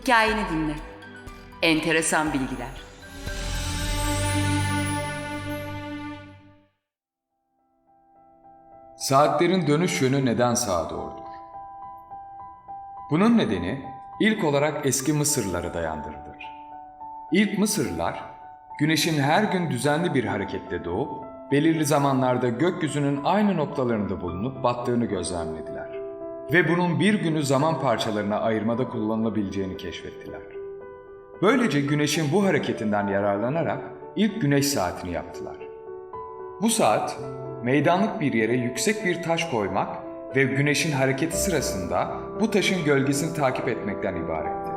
Hikayeni dinle. Enteresan bilgiler. Saatlerin dönüş yönü neden sağa doğrudur? Bunun nedeni ilk olarak eski Mısırlara dayandırılır. İlk Mısırlılar, güneşin her gün düzenli bir hareketle doğup, belirli zamanlarda gökyüzünün aynı noktalarında bulunup battığını gözlemlediler. Ve bunun bir günü zaman parçalarına ayırmada kullanılabileceğini keşfettiler. Böylece güneşin bu hareketinden yararlanarak ilk güneş saatini yaptılar. Bu saat, meydanlık bir yere yüksek bir taş koymak ve güneşin hareketi sırasında bu taşın gölgesini takip etmekten ibaretti.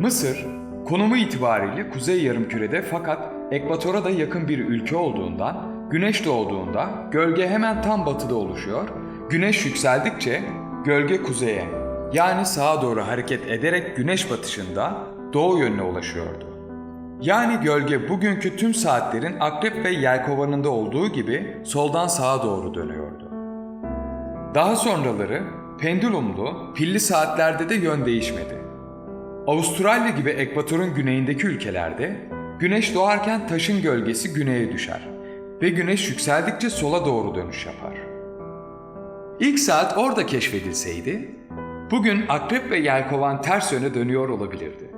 Mısır, konumu itibariyle kuzey yarımkürede fakat ekvatora da yakın bir ülke olduğundan, güneş doğduğunda gölge hemen tam batıda oluşuyor, güneş yükseldikçe gölge kuzeye yani sağa doğru hareket ederek güneş batışında doğu yönüne ulaşıyordu. Yani gölge bugünkü tüm saatlerin akrep ve yelkovanında olduğu gibi soldan sağa doğru dönüyordu. Daha sonraları pendülumlu, pilli saatlerde de yön değişmedi. Avustralya gibi ekvatorun güneyindeki ülkelerde güneş doğarken taşın gölgesi güneye düşer ve güneş yükseldikçe sola doğru dönüş yapar. İlk saat orada keşfedilseydi, bugün akrep ve yelkovan ters yöne dönüyor olabilirdi.